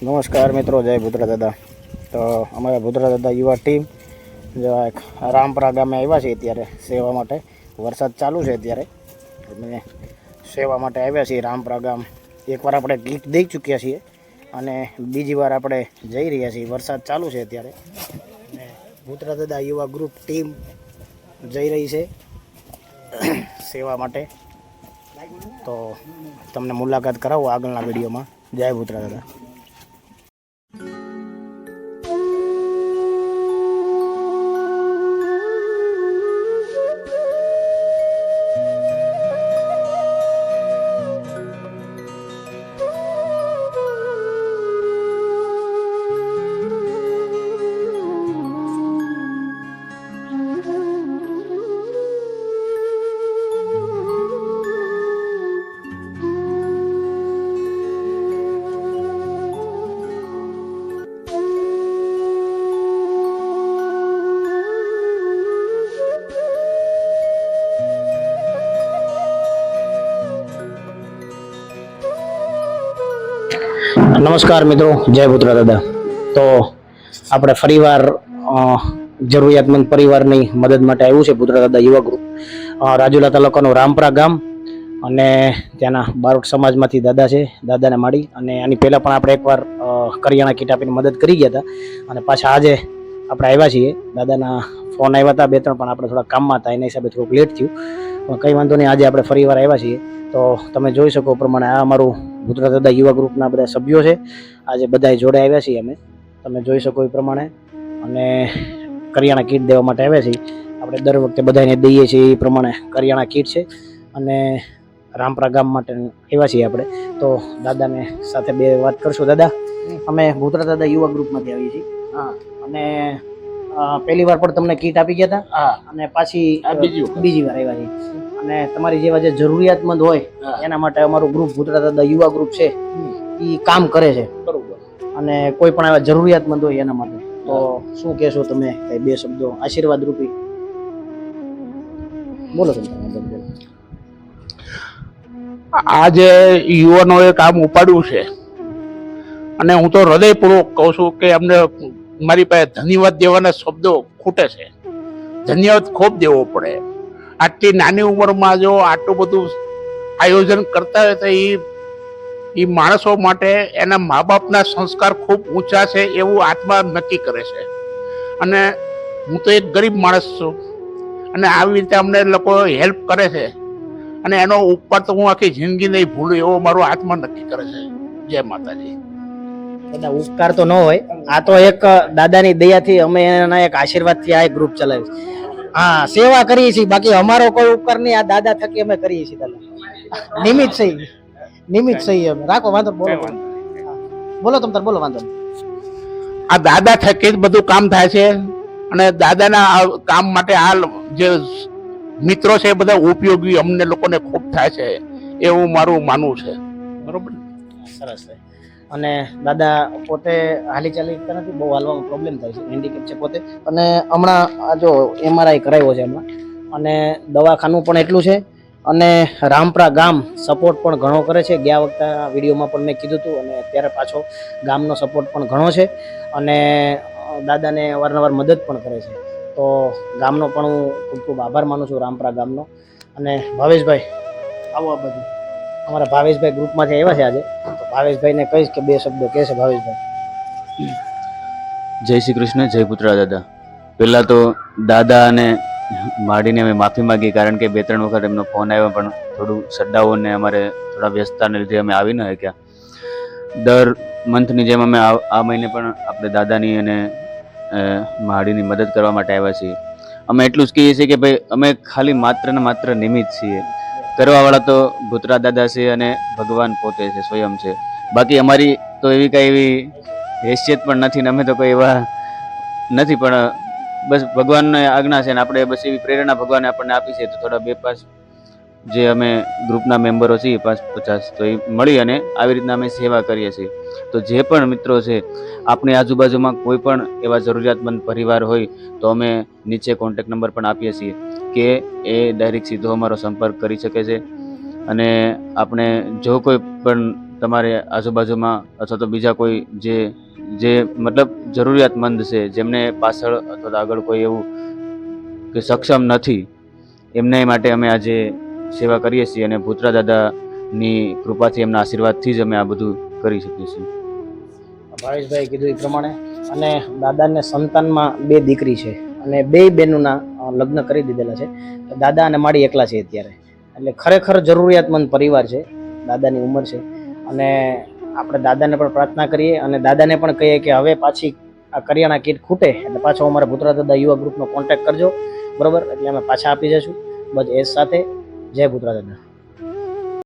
નમસ્કાર મિત્રો, જય ભૂતરા દાદા. તો અમારા ભૂતરા દાદા યુવા ટીમ જો એક રામપરા ગામે આવ્યા છીએ અત્યારે સેવા માટે. વરસાદ ચાલુ છે અત્યારે. અમે સેવા માટે આવ્યા છીએ રામપરા ગામ. એકવાર આપણે ગીત દઈ ચૂક્યા છીએ અને બીજી વાર આપણે જઈ રહ્યા છીએ. વરસાદ ચાલુ છે અત્યારે. અને ભૂતરા દાદા યુવા ગ્રુપ ટીમ જઈ રહી છે સેવા માટે. તો તમને મુલાકાત કરાવો આગળના વિડીયોમાં. જય ભૂતરા દાદા. નમસ્કાર મિત્રો, જય પુત્ર દાદા. તો આપણે ફરીવાર જરૂરિયાતમંદ પરિવારની મદદ માટે આવ્યું છે પુત્ર દાદા યુવા ગ્રુપ. રાજુલા તાલુકાનું રામપરા ગામ અને ત્યાંના બારોટ સમાજમાંથી દાદા છે, દાદાને માડી અને આની પહેલાં પણ આપણે એકવાર કરિયાણા કીટ આપીને મદદ કરી ગયા હતા અને પાછા આજે આપણે આવ્યા છીએ. દાદાના ફોન આવ્યા હતા, બે ત્રણ, પણ આપણે થોડા કામમાં હતા, એના હિસાબે થોડુંક લેટ થયું. પણ કંઈ વાંધો નહીં, આજે આપણે ફરીવાર આવ્યા છીએ. તો તમે જોઈ શકો પ્રમાણે આ અમારું ગુજરાત દાદા યુવા ગ્રુપના બધા સભ્યો છે. આજે બધા જોડે આવ્યા છીએ અમે. તમે જોઈ શકો એ પ્રમાણે. અને કરિયાણા કીટ દેવા માટે આવ્યા છીએ. આપણે દર વખતે બધાને દઈએ છીએ એ પ્રમાણે કરિયાણા કીટ છે. અને રામપરા ગામ માટે આવ્યા છીએ આપણે. તો દાદાને સાથે બે વાત કરશું. દાદા અમે ભૂતરા દાદા યુવા ગ્રુપમાંથી આવીએ છીએ. હા. અને પહેલી વાર પણ તમને કીટ આપી ગયા હતા. અને પાછી આ બીજી બીજી વાર આવ્યા છે. અને તમારી જેવા જે જરૂરિયાતમંદ હોય એના માટે અમારું ગ્રુપ ભૂતરા દાદા યુવા ગ્રુપ છે એ કામ કરે છે. બરોબર. અને કોઈ પણ એવા જરૂરિયાતમંદ હોય એના માટે. તો શું કહેશો તમે? કઈ બે શબ્દો આશીર્વાદ રૂપી? બોલો તમે. નહીં, આજે યુવાનોએ કામ ઉપાડ્યું છે અને હું તો હૃદયપૂર્વક કહું છું કે અમને મારી પાસે ધન્યવાદ દેવાના શબ્દો ખૂટે છે. ધન્યવાદ ખૂબ દેવો પડે. આટલી નાની ઉંમરમાં જો આટલું બધું આયોજન કરતા હોય તો એ એ માણસો માટે એના મા બાપના સંસ્કાર ખૂબ ઊંચા છે એવું આત્મા નક્કી કરે છે. અને હું તો એક ગરીબ માણસ છું. અને આવી રીતે અમને લોકો હેલ્પ કરે છે. અને એનો ઉપર તો હું આખી જિંદગી નહીં ભૂલું એવો મારો આત્મા નક્કી કરે છે. જય માતાજી. દાદા ઉપકાર તો ન હોય. આ તો એક દાદાની દયાથી અમે એના એક આશીર્વાદથી આ એક ગ્રુપ ચલાવ્યું હા સેવા કરીએ છીએ. બાકી અમારો કોઈ ઉપકાર નહીં. આ દાદા થકી અમે કરીએ છીએ દાદા. નિમિત સહી નિમિત સહી અમે. રાખો વાંધો બોલો બોલો. તમ તાર બોલો વાંધો નહીં. આ દાદા થકી જ બધું કામ થાય છે. અને દાદાના કામ માટે આ જે મિત્રો છે એ બધા ઉપયોગી અમને લોકોને ખૂબ થાય છે. એવું મારું માનવું છે. બરોબર સરસ છે. અને દાદા પોતે હાલી ચાલી નથી, બહુ હાલવામાં પ્રોબ્લેમ થાય છે હેન્ડીકેપ છે પોતે. અને હમણાં આ જો એમઆરઆઈ કરાવ્યો છે હમણાં અને દવાખાનું પણ એટલું છે. અને રામપરા ગામ સપોર્ટ પણ ઘણો કરે છે. ગયા વખતે વિડીયોમાં પણ મેં કીધું હતું અને અત્યારે પાછો ગામનો સપોર્ટ પણ ઘણો છે. અને દાદાને અવારનવાર મદદ પણ કરે છે. તો ગામનો પણ હું ખૂબ ખૂબ આભાર માનું છું રામપરા ગામનો. અને ભાવેશભાઈ, આવો આ બધું અમારા ભાવેશભાઈ ગ્રુપમાંથી આવ્યા છે આજે. તો ભાવેશભાઈને કહીશ કે બે શબ્દો કહેશે ભાવેશભાઈ. જય શ્રી કૃષ્ણ, જય પુત્રા દાદા. પહેલાં તો દાદા અને માડીને અમે માફી માંગી કારણ કે બે ત્રણ વખત એમનો ફોન આવ્યો, પણ થોડું સડ્ડાઓને અમારે થોડા વ્યસ્તતાને લીધે અમે આવી ન શક્યા. દર મંથની જેમ અમે આ મહિને પણ આપણે દાદાની અને માડીની મદદ કરવા માટે આવ્યા છીએ. અમે એટલું જ કહીએ છીએ કે ભાઈ, અમે ખાલી માત્ર ને માત્ર નિમિત્ત છીએ. કરવાવાળા તો ભૂતરા દાદા છે અને ભગવાન પોતે છે, સ્વયં છે. બાકી અમારી તો એવી કાંઈ એવી હેસિયત પણ નથી ને અમે તો કોઈ એવા નથી, પણ બસ ભગવાનને આજ્ઞા છે ને આપણે બસ એવી પ્રેરણા ભગવાને આપણને આપી છે, તો થોડા બે પાંચ જે અમે ગ્રુપના મેમ્બરો છીએ, પાંચ પચાસ, તો એ મળી અને આવી રીતના અમે સેવા કરીએ છીએ. તો જે પણ મિત્રો છે, આપણી આજુબાજુમાં કોઈ પણ એવા જરૂરિયાતમંદ પરિવાર હોય, તો અમે નીચે કોન્ટેક્ટ નંબર પણ આપીએ છીએ કે એ ડાયરેક્ટ સીધો અમારો સંપર્ક કરી શકે છે. અને આપણે જો કોઈ પણ તમારે આજુબાજુમાં અથવા તો બીજા કોઈ જે જે મતલબ જરૂરિયાતમંદ છે, જેમને પાછળ અથવા તો આગળ કોઈ એવું કે સક્ષમ નથી, એમને માટે અમે આજે સેવા કરીએ છીએ અને ભૂતરા દાદાની કૃપાથી એમના આશીર્વાદથી જ અમે આ બધું કરી શકીએ છીએ. ભાવેશભાઈ કીધું એ પ્રમાણે. અને દાદાને સંતાનમાં બે દીકરી છે અને બે બહેનોના લગ્ન કરી દીધેલા છે. દાદા અને માડી એકલા છે અત્યારે. એટલે ખરેખર જરૂરિયાતમંદ પરિવાર છે, દાદાની ઉંમર છે. અને આપણે દાદાને પણ પ્રાર્થના કરીએ અને દાદાને પણ કહીએ કે હવે પાછી આ કરિયાણા કીટ ખૂટે, એટલે પાછો અમારા ભૂતરા દાદા યુવા ગ્રુપનો કોન્ટેક્ટ કરજો. બરાબર? એટલે અમે પાછા આપી જઈશું. બસ એ સાથે. જય ભૂતરા દાદા